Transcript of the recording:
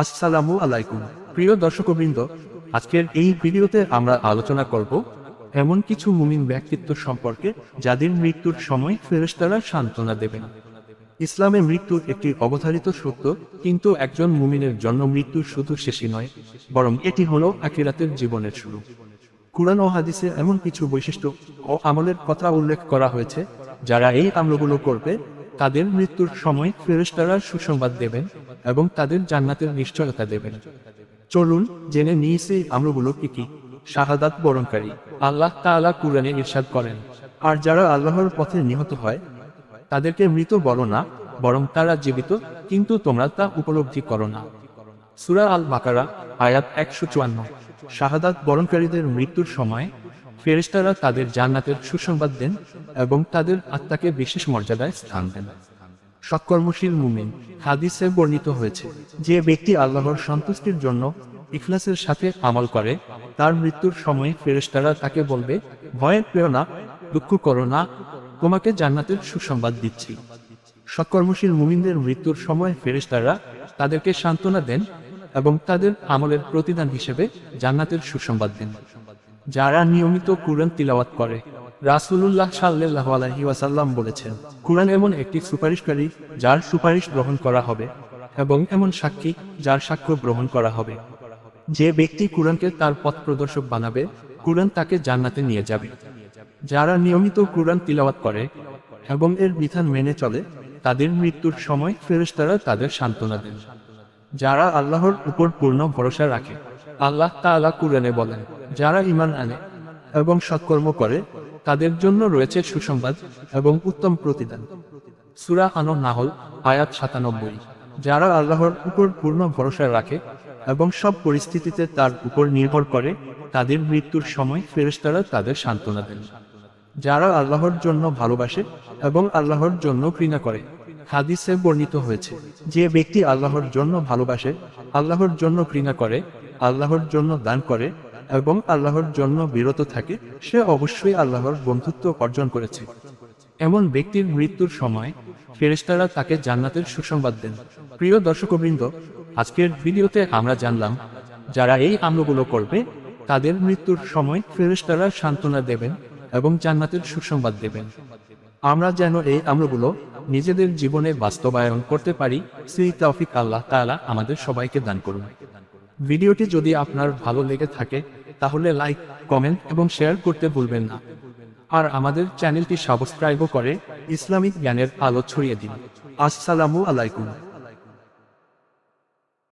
আসসালামু আলাইকুম। প্রিয় দর্শক দর্শকবৃন্দ, আজকের এই ভিডিওতে আমরা আলোচনা করব এমন কিছু মুমিন ব্যক্তিত্ব সম্পর্কে যাদের মৃত্যুর সময় ফেরেশতারা সান্ত্বনা দেবেন। ইসলামে মৃত্যু একটি অবধারিত সত্য, কিন্তু একজন মুমিনের জন্য মৃত্যু শুধু শেষই নয়, বরং এটি হলো আখিরাতের জীবনের শুরু। কুরআন ও হাদিসে এমন কিছু বৈশিষ্ট্য ও আমলের কথা উল্লেখ করা হয়েছে, যারা এই আমলগুলো করবে তাদের মৃত্যুর সময় ফেরেশতারা সুসংবাদ দেবেন এবং তাদের জান্নাতের নিশ্চয়তা দেবেন। চলুন জেনে নিয়েছে এই আমলগুলো কি কি। শাহাদাত বরণকারী। আল্লাহ তাআলা কুরআনে ইরশাদ করেন। আর যারা আল্লাহর পথে নিহত হয়, তাদেরকে মৃত বলো না, বরং তারা জীবিত, কিন্তু তোমরা তা উপলব্ধি করো না। সুরা আল বাকারা আয়াত একশো চুয়ান্ন। শাহাদাত বরণকারীদের মৃত্যুর সময় ফেরেশতারা তাদের জান্নাতের সুসংবাদ দেন এবং তাদের আত্মাকে বিশেষ মর্যাদায় স্থান দেন। সৎকর্মশীল মুমিন হাদিসে বর্ণিত হয়েছে, যে ব্যক্তি আল্লাহর সন্তুষ্টির জন্য ইখলাসের সাথে আমল করে, তার মৃত্যুর সময় ফেরেশতারা তাকে বলবে ভয়ের না, দুঃখ করো না, তোমাকে জান্নাতের সুসংবাদ দিচ্ছি। সৎকর্মশীল মুমিনদের মৃত্যুর সময় ফেরেশতারা তাদেরকে সান্ত্বনা দেন এবং তাদের আমলের প্রতিদান হিসেবে জান্নাতের সুসংবাদ দেন। যারা নিয়মিত কুরআন তিলাওয়াত করে, রাসূলুল্লাহ সাল্লাল্লাহু আলাইহি ওয়াসাল্লাম বলেছেন, কুরআন এমন একটি সুপারিশকারী যার সুপারিশ গ্রহণ করা হবে এবং এমন সাক্ষী যার সাক্ষ্য গ্রহণ করা হবে। যে ব্যক্তি কুরআনকে তার পথ প্রদর্শক বানাবে, কুরআন তাকে জান্নাতে নিয়ে যাবে। যারা নিয়মিত কুরআন তিলাওয়াত করে এবং এর বিধান মেনে চলে, তাদের মৃত্যুর সময় ফেরেশতারা তাদের সান্ত্বনা দেন। যারা আল্লাহর উপর পূর্ণ ভরসা রাখে, আল্লাহ তাআলা কুরআনে বলেন যারা ঈমান আনে এবং সৎকর্ম করে, তাদের জন্য রয়েছে সুসংবাদ এবং উত্তম প্রতিদান। সুরা আনো নাহল আয়াত সাতানব্বই। যারা আল্লাহর উপর পূর্ণ ভরসা রাখে এবং সব পরিস্থিতিতে তার উপর নির্ভর করে, তাদের মৃত্যুর সময় ফেরেশতারা তাদের সান্ত্বনা দেন। যারা আল্লাহর জন্য ভালোবাসে এবং আল্লাহর জন্য ঘৃণা করে, হাদিসে বর্ণিত হয়েছে, যে ব্যক্তি আল্লাহর জন্য ভালোবাসে, আল্লাহর জন্য ঘৃণা করে, আল্লাহর জন্য দান করে এবং আল্লাহর জন্য বিরত থাকে, সে অবশ্যই আল্লাহর বন্ধুত্ব অর্জন করেছে। এমন ব্যক্তির মৃত্যুর সময় ফেরেশতারা তাকে জান্নাতের সুসংবাদ দেন। প্রিয় দর্শকবৃন্দ, আজকের ভিডিওতে আমরা জানলাম, যারা এই আমলগুলো করবে, তাদের মৃত্যুর সময় ফেরেস্তারা সান্ত্বনা দেবেন এবং জান্নাতের সুসংবাদ দেবেন। আমরা যেন এই আমলগুলো নিজেদের জীবনে বাস্তবায়ন করতে পারি শ্রী তৌফিক আল্লাহ তাআলা আমাদের সবাইকে দান করুন। ভিডিওটি যদি আপনার ভালো লেগে থাকে তাহলে লাইক কমেন্ট এবং শেয়ার করতে ভুলবেন না। আর আমাদের চ্যানেলটি সাবস্ক্রাইবও করে ইসলামিক জ্ঞানের আলো ছড়িয়ে দিন। আসসালামু আলাইকুম।